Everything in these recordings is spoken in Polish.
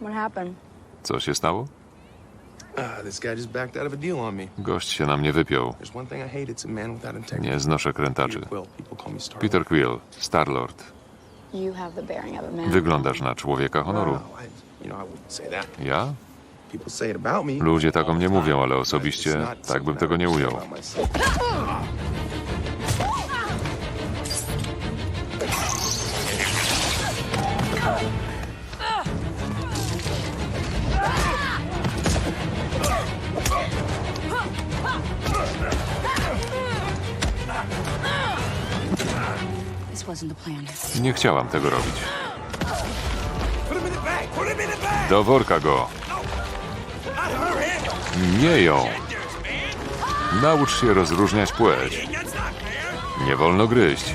What happened? Co się stało? Uh, this guy just backed out of a deal on me. Gość się na mnie wypiął. There's one thing I hate, it's a man without integrity. Nie znoszę krętaczy. Peter Quill, people call me Star Peter Quill, Star-Lord. You have the bearing of a man. Wyglądasz na człowieka honoru. I, you know, I wouldn't say that. Ja? People say it about me. Ludzie tak o mnie mówią, ale osobiście not tak bym tego nie ujął. Nie chciałam tego robić. Do worka go! Nie ją! Naucz się rozróżniać płeć. Nie wolno gryźć.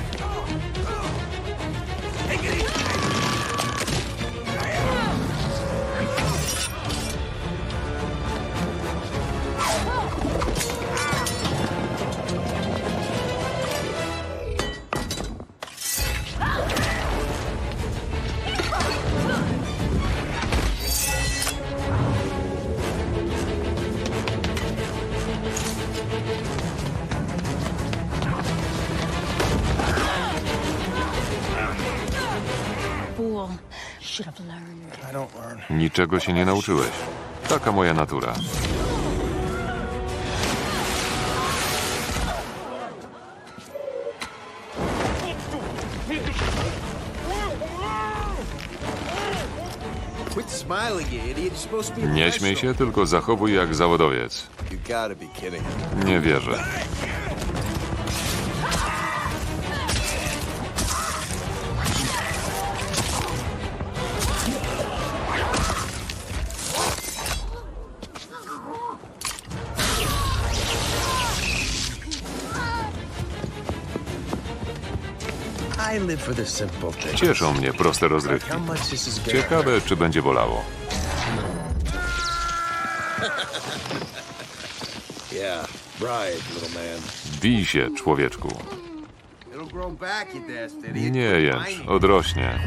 Niczego się nie nauczyłeś. Taka moja natura. Nie śmiej się, tylko zachowuj jak zawodowiec. Nie wierzę. Cieszą mnie proste rozrywki. Ciekawe, czy będzie bolało. Yeah, right, little man. Bij się, człowieczku. Nie jęcz, odrośnie.